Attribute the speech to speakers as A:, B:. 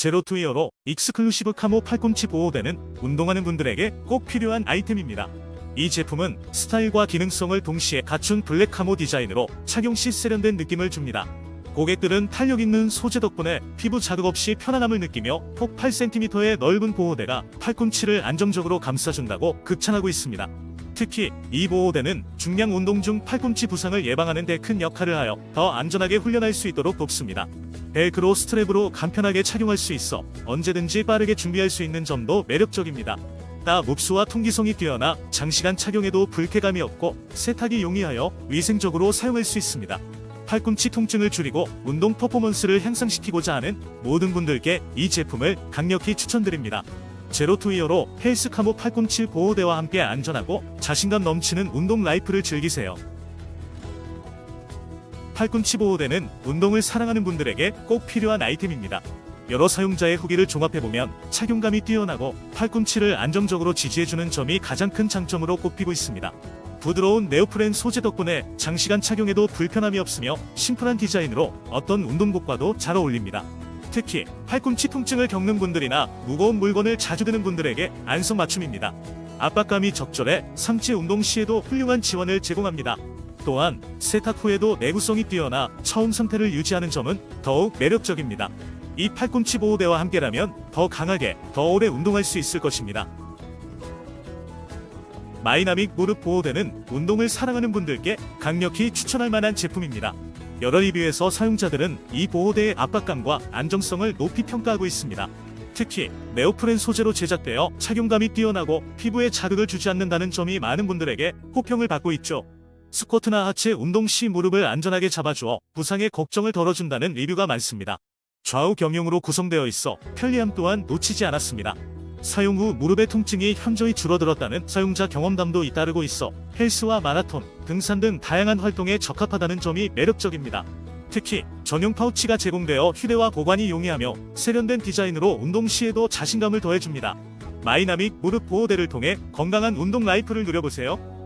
A: 제로 투이어로 익스클루시브 카모 팔꿈치 보호대는 운동하는 분들에게 꼭 필요한 아이템입니다. 이 제품은 스타일과 기능성을 동시에 갖춘 블랙 카모 디자인으로 착용 시 세련된 느낌을 줍니다. 고객들은 탄력 있는 소재 덕분에 피부 자극 없이 편안함을 느끼며 폭 8cm의 넓은 보호대가 팔꿈치를 안정적으로 감싸준다고 극찬하고 있습니다. 특히 이 보호대는 중량 운동 중 팔꿈치 부상을 예방하는 데 큰 역할을 하여 더 안전하게 훈련할 수 있도록 돕습니다. 벨크로 스트랩으로 간편하게 착용할 수 있어 언제든지 빠르게 준비할 수 있는 점도 매력적입니다. 따 흡수와 통기성이 뛰어나 장시간 착용해도 불쾌감이 없고 세탁이 용이하여 위생적으로 사용할 수 있습니다. 팔꿈치 통증을 줄이고 운동 퍼포먼스를 향상시키고자 하는 모든 분들께 이 제품을 강력히 추천드립니다. 제로 투이어로 헬스 카모 팔꿈치 보호대와 함께 안전하고 자신감 넘치는 운동 라이프를 즐기세요. 팔꿈치 보호대는 운동을 사랑하는 분들에게 꼭 필요한 아이템입니다. 여러 사용자의 후기를 종합해보면 착용감이 뛰어나고 팔꿈치를 안정적으로 지지해주는 점이 가장 큰 장점으로 꼽히고 있습니다. 부드러운 네오프렌 소재 덕분에 장시간 착용해도 불편함이 없으며 심플한 디자인으로 어떤 운동복과도 잘 어울립니다. 특히 팔꿈치 통증을 겪는 분들이나 무거운 물건을 자주 드는 분들에게 안성맞춤입니다. 압박감이 적절해 상체 운동 시에도 훌륭한 지원을 제공합니다. 또한 세탁 후에도 내구성이 뛰어나 처음 상태를 유지하는 점은 더욱 매력적입니다. 이 팔꿈치 보호대와 함께라면 더 강하게, 더 오래 운동할 수 있을 것입니다. 마이나믹 무릎 보호대는 운동을 사랑하는 분들께 강력히 추천할 만한 제품입니다. 여러 리뷰에서 사용자들은 이 보호대의 압박감과 안정성을 높이 평가하고 있습니다. 특히 네오프렌 소재로 제작되어 착용감이 뛰어나고 피부에 자극을 주지 않는다는 점이 많은 분들에게 호평을 받고 있죠. 스쿼트나 하체 운동 시 무릎을 안전하게 잡아주어 부상의 걱정을 덜어준다는 리뷰가 많습니다. 좌우 겸용으로 구성되어 있어 편리함 또한 놓치지 않았습니다. 사용 후 무릎의 통증이 현저히 줄어들었다는 사용자 경험담도 잇따르고 있어 헬스와 마라톤, 등산 등 다양한 활동에 적합하다는 점이 매력적입니다. 특히 전용 파우치가 제공되어 휴대와 보관이 용이하며 세련된 디자인으로 운동 시에도 자신감을 더해줍니다. 마이나믹 무릎 보호대를 통해 건강한 운동 라이프를 누려보세요.